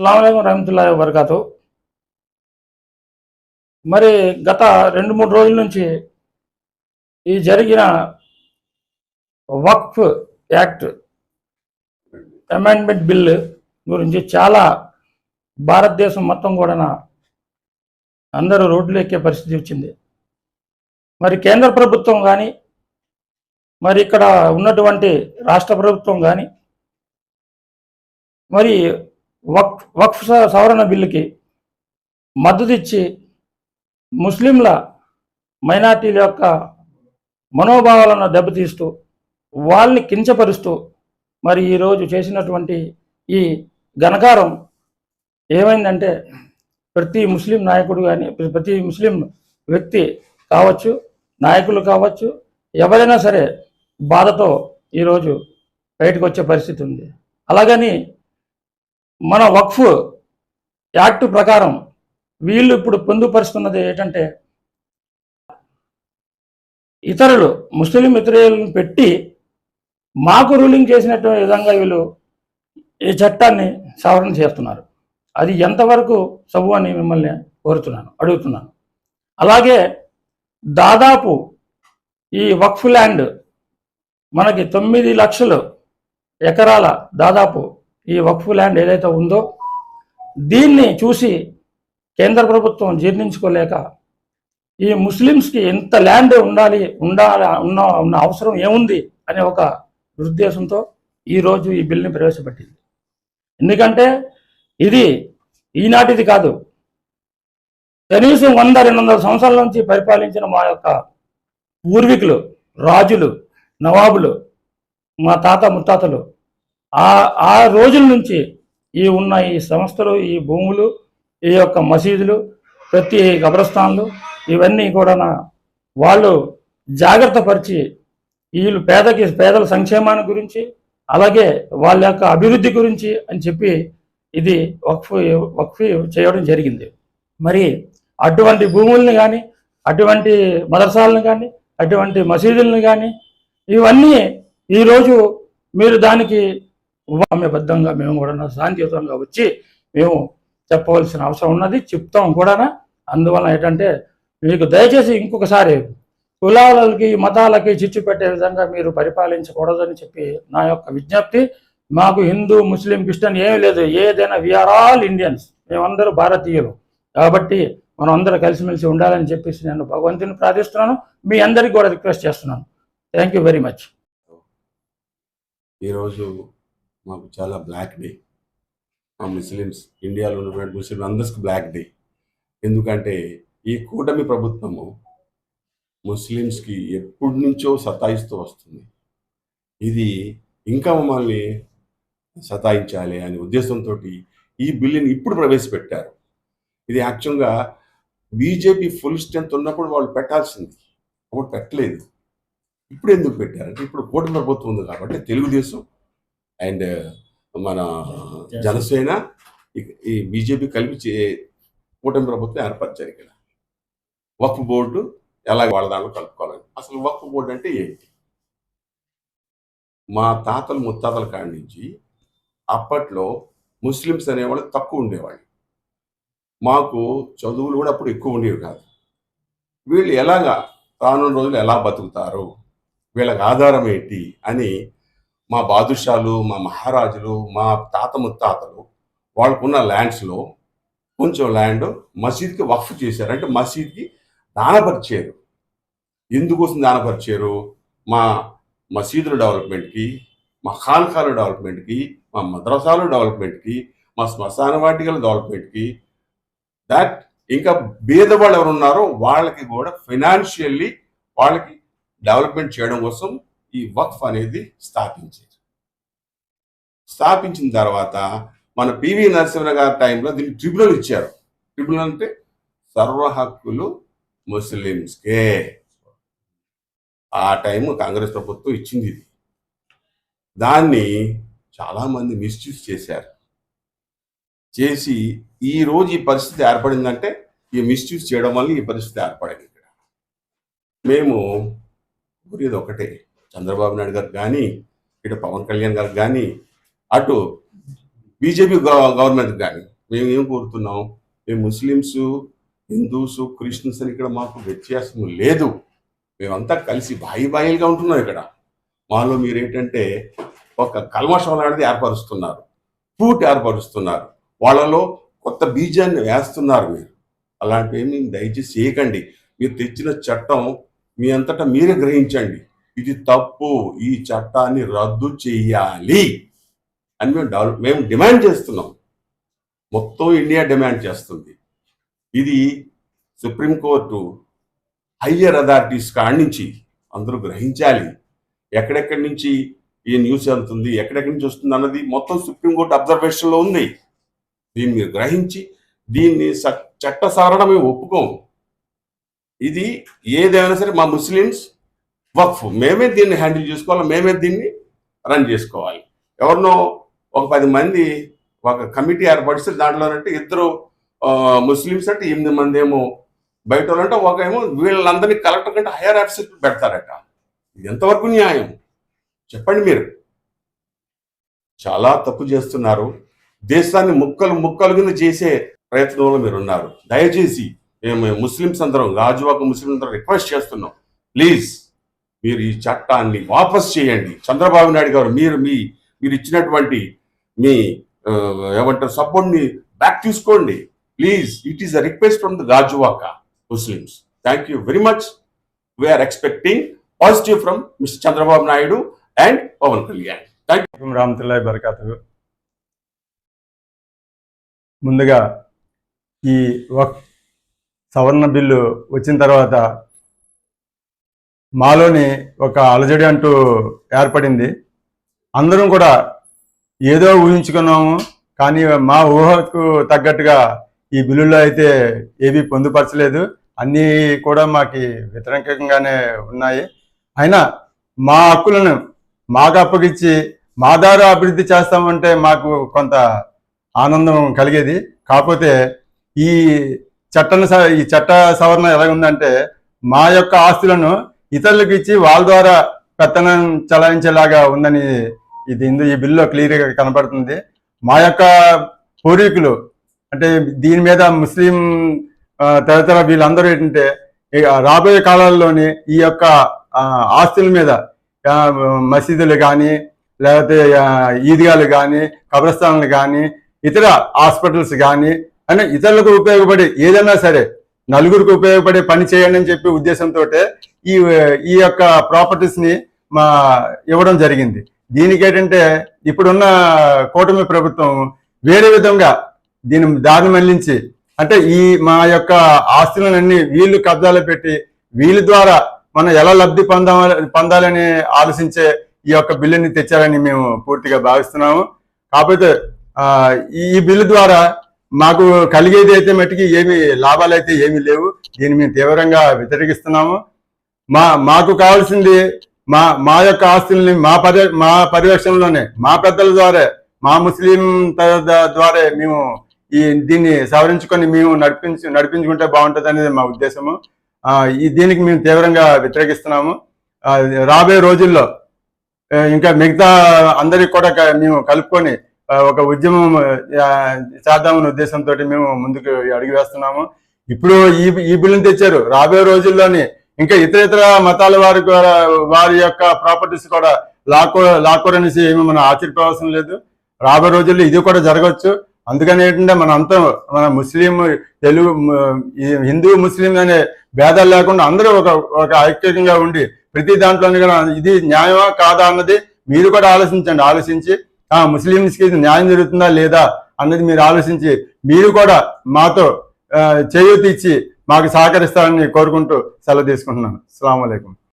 అస్సలం రహమతుల్లా వరకాతు మరి గత రెండు మూడు రోజుల నుంచి ఈ జరిగిన వక్ఫ్ యాక్ట్ అమెండ్మెంట్ బిల్ గురించి చాలా భారతదేశం మొత్తం కూడా అందరూ రోడ్లు ఎక్కే పరిస్థితి వచ్చింది. మరి కేంద్ర ప్రభుత్వం కానీ మరి ఇక్కడ ఉన్నటువంటి రాష్ట్ర ప్రభుత్వం కానీ మరి వక్ఫ్ వక్ఫ్ సవరణ బిల్లుకి మద్దతు ఇచ్చి ముస్లింల మైనార్టీల యొక్క మనోభావాలను దెబ్బతీస్తూ వాళ్ళని కించపరుస్తూ మరి ఈరోజు చేసినటువంటి ఈ ఘనకారం ఏమైందంటే ప్రతి ముస్లిం నాయకుడు కానీ ప్రతి ముస్లిం వ్యక్తి కావచ్చు నాయకులు కావచ్చు ఎవరైనా సరే బాధతో ఈరోజు బయటకు వచ్చే పరిస్థితి ఉంది. అలాగని మన వక్ఫ్ యాక్ట్ ప్రకారం వీళ్ళు ఇప్పుడు పొందుపరుస్తున్నది ఏంటంటే ఇతరులు ముస్లిం ఇతరులను పెట్టి మాకు రూలింగ్ చేసినట్టు విధంగా వీళ్ళు ఈ చట్టాన్ని సవరణ చేస్తున్నారు. అది ఎంతవరకు సబు అని మిమ్మల్ని కోరుతున్నాను అడుగుతున్నాను. అలాగే దాదాపు ఈ వక్ఫ్ ల్యాండ్ మనకి తొమ్మిది లక్షలు ఎకరాల దాదాపు ఈ వక్ఫ్ ల్యాండ్ ఏదైతే ఉందో దీన్ని చూసి కేంద్ర ప్రభుత్వం జీర్ణించుకోలేక ఈ ముస్లిమ్స్కి ఎంత ల్యాండ్ ఉండాలి ఉండాలి ఉన్న ఉన్న అవసరం ఏముంది అనే ఒక దురుద్దేశంతో ఈరోజు ఈ బిల్ని ప్రవేశపెట్టింది. ఎందుకంటే ఇది ఈనాటిది కాదు. కనీసం వంద రెండు వందల సంవత్సరాల నుంచి పరిపాలించిన మా యొక్క పూర్వీకులు రాజులు నవాబులు మా తాత ముత్తాతలు ఆ ఆ రోజుల నుంచి ఈ ఉన్న ఈ సంస్థలు ఈ భూములు ఈ యొక్క మసీదులు ప్రతి కబ్రస్థాన్లు ఇవన్నీ కూడా వాళ్ళు జాగ్రత్త పరిచి వీళ్ళు పేదకి పేదల సంక్షేమాన్ని గురించి అలాగే వాళ్ళ యొక్క అభివృద్ధి గురించి అని చెప్పి ఇది వక్ఫ్ వక్ఫ్ చేయడం జరిగింది. మరి అటువంటి భూముల్ని కానీ అటువంటి మదర్సాలను కానీ అటువంటి మసీదులను కానీ ఇవన్నీ ఈరోజు మీరు దానికి బద్ధంగా మేము కూడా శాంతియుతంగా వచ్చి మేము చెప్పవలసిన అవసరం ఉన్నది చెప్తాం కూడా అందువలన ఏంటంటే మీకు దయచేసి ఇంకొకసారి కులాలకి మతాలకి చిచ్చు పెట్టే విధంగా మీరు పరిపాలించకూడదని చెప్పి నా యొక్క విజ్ఞప్తి. మాకు హిందూ ముస్లిం క్రిస్టియన్ ఏమీ లేదు. ఏదైనా వీఆర్ ఆల్ ఇండియన్స్ మేమందరూ భారతీయులు. కాబట్టి మనం అందరూ కలిసిమెలిసి ఉండాలని చెప్పేసి నేను భగవంతుని ప్రార్థిస్తున్నాను. మీ అందరికీ కూడా రిక్వెస్ట్ చేస్తున్నాను. థ్యాంక్ యూ వెరీ మచ్ ఈరోజు మాకు చాలా బ్లాక్ డే మా ముస్లిమ్స్ ఇండియాలో ఉన్నటువంటి ముస్లిం అందరికి బ్లాక్ డే ఎందుకంటే ఈ కూటమి ప్రభుత్వము ముస్లిమ్స్కి ఎప్పటి నుంచో సతాయిస్తూ వస్తుంది. ఇది ఇంకా మమ్మల్ని సతాయించాలి అనే ఉద్దేశంతో ఈ బిల్లుని ఇప్పుడు ప్రవేశపెట్టారు. ఇది యాక్చువల్గా బీజేపీ ఫుల్ స్ట్రెంత్ ఉన్నప్పుడు వాళ్ళు పెట్టాల్సింది. అప్పుడు పెట్టలేదు. ఇప్పుడు ఎందుకు పెట్టారంటే ఇప్పుడు కూటమి ప్రభుత్వం ఉంది కాబట్టి తెలుగుదేశం అండ్ మన జనసేన ఈ- బీజేపీ కలిపి చే- కూటమి ప్రభుత్వం ఏర్పరిచారు ఇక్కడ వక్ఫ్ బోర్డు ఎలా వాళ్ళ దాంట్లో కలుపుకోవాలని అసలు వక్ఫ్ బోర్డు అంటే ఏంటి? మా తాతలు ముత్తాతల కాడి నుంచి అప్పట్లో ముస్లిమ్స్ అనేవాళ్ళు తక్కువ ఉండేవాళ్ళు. మాకు చదువులు కూడా అప్పుడు ఎక్కువ ఉండేవి కాదు. వీళ్ళు ఎలాగా రానున్న రోజులు ఎలా బతుకుతారు? వీళ్ళకి ఆధారం ఏంటి? అని మా బాదుషాలు మా మహారాజులు మా తాత ముత్తాతలు వాళ్ళకున్న ల్యాండ్స్లో కొంచెం ల్యాండ్ మసీద్కి వక్ఫ్ చేశారు. అంటే మసీద్కి దానపరిచారు ఎందుకోసం దానపరిచారు మా మసీదుల డెవలప్మెంట్కి మా ఖాన్ఖాల డెవలప్మెంట్కి మా మద్రసాల డెవలప్మెంట్కి మా శ్మశాన వాటికల డెవలప్మెంట్కి దాట్ ఇంకా బీదవాళ్ళు ఎవరున్నారో వాళ్ళకి కూడా ఫైనాన్షియల్లీ వాళ్ళకి డెవలప్మెంట్ చేయడం కోసం ఈ వక్ఫ్ అనేది స్థాపించారు స్థాపించిన తర్వాత మన పివి నరసింహ గారి టైంలో దీన్ని ట్రిబ్యునల్ ఇచ్చారు. ట్రిబ్యునల్ అంటే సర్వ హక్కులు ముస్లిమ్స్కే. ఆ టైం కాంగ్రెస్ ప్రభుత్వం ఇచ్చింది ఇది. దాన్ని చాలామంది మిస్యూజ్ చేశారు. చేసి ఈ రోజు ఈ పరిస్థితి ఏర్పడిందంటే ఈ మిస్యూజ్ చేయడం వల్ల ఈ పరిస్థితి ఏర్పడింది ఇక్కడ. మేము కోరేది ఒకటే. చంద్రబాబు నాయుడు గారు కానీ ఇటు పవన్ కళ్యాణ్ గారు కానీ అటు బీజేపీ గవర్నమెంట్ కానీ మేము ఏం కోరుతున్నాం? మేము ముస్లిమ్స్ హిందూస్ క్రిస్టియన్స్ అని ఇక్కడ మాకు వ్యత్యాసం లేదు. మేమంతా కలిసి బాయి బాయిలుగా ఉంటున్నాం ఇక్కడ. మాలో మీరేంటంటే ఒక కల్మషం అనేది ఏర్పరుస్తున్నారు. పూట్ ఏర్పరుస్తున్నారు. వాళ్ళలో కొత్త బీజాన్ని వేస్తున్నారు మీరు. అలాంటివి దయచేసి చేయకండి. మీరు తెచ్చిన చట్టం మీ అంతటా మీరే గ్రహించండి. ఇది తప్పు ఈ చట్టాన్ని రద్దు చేయాలి అని మేము డెవలప్ మేము డిమాండ్ చేస్తున్నాం. మొత్తం ఇండియా డిమాండ్ చేస్తుంది. ఇది సుప్రీంకోర్టు హయ్యర్ అథారిటీస్ కాడి నుంచి అందరూ గ్రహించాలి. ఎక్కడెక్కడి నుంచి ఈ న్యూస్ వెళ్తుంది ఎక్కడెక్కడి నుంచి వస్తుంది అన్నది మొత్తం సుప్రీంకోర్టు అబ్జర్వేషన్లో ఉంది. దీన్ని మీరు గ్రహించి దీన్ని చట్టసారణ చట్ట మేము ఒప్పుకోము. ఇది ఏదైనా సరే మా ముస్లిమ్స్ వక్ఫ్. మేమే దీన్ని హ్యాండిల్ చేసుకోవాలి? మేమే దీన్ని రన్ చేసుకోవాలి. ఎవరినో ఒక పది మంది ఒక కమిటీ ఏర్పడిస్తే దాంట్లోనంటే ఇద్దరు ముస్లిమ్స్ అంటే ఎనిమిది మంది ఏమో బయట వాళ్ళు అంటే ఒక ఏమో వీళ్ళందరినీ కలెక్టర్ కంటే హైయర్ ఆఫీసర్ పెడతారట. ఇది ఎంతవరకు న్యాయం? చెప్పండి మీరు. చాలా తప్పు చేస్తున్నారు. దేశాన్ని ముక్కలు ముక్కలు కింద చేసే ప్రయత్నంలో మీరు ఉన్నారు. దయచేసి మేము ముస్లిమ్స్ అందరం గాజువాక ముస్లిం అందరం రిక్వెస్ట్ చేస్తున్నాం. ప్లీజ్. మీరు ఈ చట్టాన్ని వాపస్ చేయండి. చంద్రబాబు నాయుడు గారు మీరు మీ మీరు ఇచ్చినటువంటి మీ ఏమంటారు సపోర్ట్ని బ్యాక్ తీసుకోండి. Please it is a request from the Gajuwaka Muslims. Thank you very much we are expecting positive from mister Chandrababu Naidu and Pawan Kalyan. You రామతుల్లాhi బరకాతు ముందుగా ఈ వక్ సవరణ బిల్లు వచ్చిన తర్వాత మాలోని ఒక అలజడి అంటూ ఏర్పడింది. అందరం కూడా ఏదో ఊహించుకున్నాము కానీ మా ఊహకు తగ్గట్టుగా ఈ బిల్లులో అయితే ఏవి పొందుపరచలేదు. అన్నీ కూడా మాకు వ్యతిరేకంగానే ఉన్నాయి. అయినా మా హక్కులను మాకు అప్పగించి మా ద్వారా అభివృద్ధి చేస్తామంటే మాకు కొంత ఆనందం కలిగేది. కాకపోతే ఈ చట్టను స- ఈ చట్ట సవరణ ఎలా ఉందంటే మా యొక్క ఆస్తులను ఇతరులకు ఇచ్చి వాళ్ళ ద్వారా పెత్తనం చలాయించేలాగా ఉందని ఇది ఇందు ఈ బిల్లులో క్లియర్గా కనపడుతుంది మా యొక్క పూర్వీకులు అంటే దీని మీద ముస్లిం తదితర వీళ్ళందరూ ఏంటంటే రాబోయే కాలాల్లోని ఈ యొక్క ఆస్తుల మీద మసీదులు కానీ లేకపోతే ఈద్గాలు కానీ కబ్రస్థానాలు కానీ ఇతర హాస్పిటల్స్ కానీ అని ఇతరులకు ఉపయోగపడే ఏదైనా సరే నలుగురికి ఉపయోగపడే పని చేయండి అని చెప్పి ఉద్దేశంతో ఈ ఈ యొక్క ప్రాపర్టీస్ని మా ఇవ్వడం జరిగింది. దీనికి ఏంటంటే ఇప్పుడున్న కూటమి ప్రభుత్వం వేరే విధంగా దీని దారి మళ్ళించి అంటే ఈ మా యొక్క ఆస్తులన్నీ వీళ్ళు కబ్జాలో పెట్టి వీళ్ళ ద్వారా మనం ఎలా లబ్ధి పొందాలి పొందాలని ఆలోచించే ఈ యొక్క బిల్లుని తెచ్చారని మేము పూర్తిగా భావిస్తున్నాము. కాకపోతే ఈ బిల్లు ద్వారా మాకు కలిగేది అయితే మట్టుకి ఏమి లాభాలు అయితే ఏమీ లేవు. దీన్ని మేము తీవ్రంగా వ్యతిరేకిస్తున్నాము. మా మాకు కావాల్సింది మా మా యొక్క ఆస్తుల్ని మా పర్య మా పర్యవేక్షణలోనే మా పెద్దల ద్వారా మా ముస్లిం ద్వారా మేము ఈ దీన్ని సవరించుకొని మేము నడిపించు నడిపించుకుంటే బాగుంటుంది అనేది మా ఉద్దేశము. ఈ దీనికి మేము తీవ్రంగా వ్యతిరేకిస్తున్నాము. రాబోయే రోజుల్లో ఇంకా మిగతా అందరికి కూడా క- మేము కలుపుకొని ఒక ఉద్యమం చేద్దామనే ఉద్దేశంతో మేము ముందుకు అడిగి వేస్తున్నాము. ఇప్పుడు ఈ ఈ బిల్లుని తెచ్చారు. రాబోయే రోజుల్లోని ఇంకా ఇతర ఇతర మతాల వారి వారి యొక్క ప్రాపర్టీస్ కూడా లాక్కో లాక్కోరనేసి ఏమి మనం ఆశ్చర్యపోవాల్సిన లేదు. రాబోయే రోజుల్లో ఇది కూడా జరగవచ్చు. అందుకని ఏంటంటే మన అంతా మన ముస్లిం తెలుగు హిందూ ముస్లిం అనే భేదాలు లేకుండా అందరూ ఒక ఒక ఐక్యంగా ఉండి ప్రతి దాంట్లోనే కూడా ఇది న్యాయమా కాదా అన్నది మీరు కూడా ఆలోచించండి. ఆలోచించి ఆ ముస్లింస్కి ఇది న్యాయం జరుగుతుందా లేదా అన్నది మీరు ఆలోచించి మీరు కూడా మాతో ఆ, చేయూతి ఇచ్చి మాకు సహకరిస్తారని కోరుకుంటూ సెలవు తీసుకుంటున్నాను. అస్సలం అయికం